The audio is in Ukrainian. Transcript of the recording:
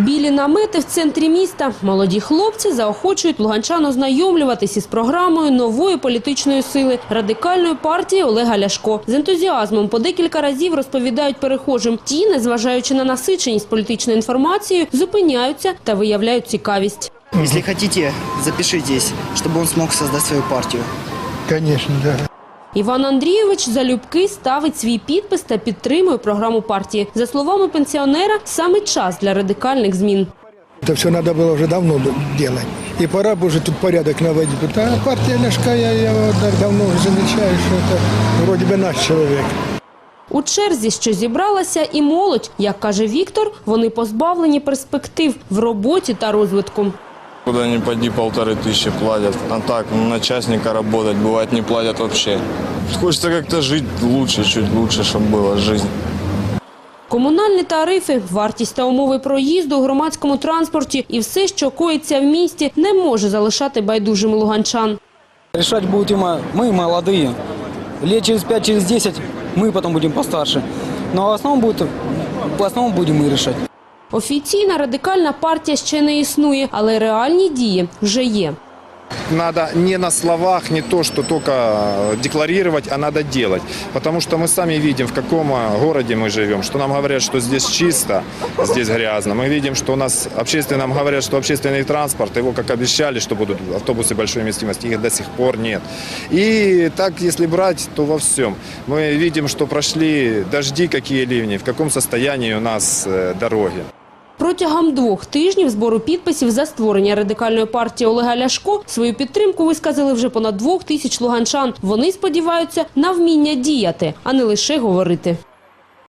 Білі намети в центрі міста. Молоді хлопці заохочують луганчан ознайомлюватись із програмою нової політичної сили радикальної партії Олега Ляшко. З ентузіазмом по декілька разів розповідають перехожим. Ті, незважаючи на насиченість політичною інформацією, зупиняються та виявляють цікавість. Если хотите, запишитесь, чтобы он смог создать свою партию. Конечно, да. Іван Андрійович залюбки ставить свій підпис та підтримує програму партії. За словами пенсіонера, саме час для радикальних змін. Это все надо было уже давно д- делать. И пора бы уже тут порядок наводить. Тут, а партия Ляшка, я его да- давно уже замечаю, что это вроде бы наш человек. У черзі, що зібралася, і молодь, як каже Віктор, вони позбавлені перспектив в роботі та розвитку. Куда ни пойди, полторы тысячи платят. А так, ну, на частника работать, бывает, не платят вообще. Хочется как-то жить лучше, чуть лучше, чтобы была жизнь. Комунальні тарифи, вартість та умови проїзду у громадському транспорті і все, що коїться в місті, не може залишати байдужими луганчан. Решать будем мы, мы молодые. Лет через 5, через 10 мы потом будем постарше. Но в основном, будет, в основном будем мы решать. Офіційна радикальна партія ще не існує, але реальні дії вже є. Надо не на словах, не то, что только декларировать, а надо делать. Потому что мы сами видим, в каком э, городе мы живем, что нам говорят, что здесь чисто, здесь грязно. Мы видим, что у нас общественным нам говорят, что общественный транспорт, его как обещали, что будут автобусы большой вместимости, их до сих пор нет. И так, если брать, то во всем. Мы видим, что прошли дожди, какие ливни, в каком состоянии у нас э, дороги. Протягом двох тижнів збору підписів за створення радикальної партії Олега Ляшко свою підтримку висказали вже понад двох тисяч луганчан. Вони сподіваються на вміння діяти, а не лише говорити.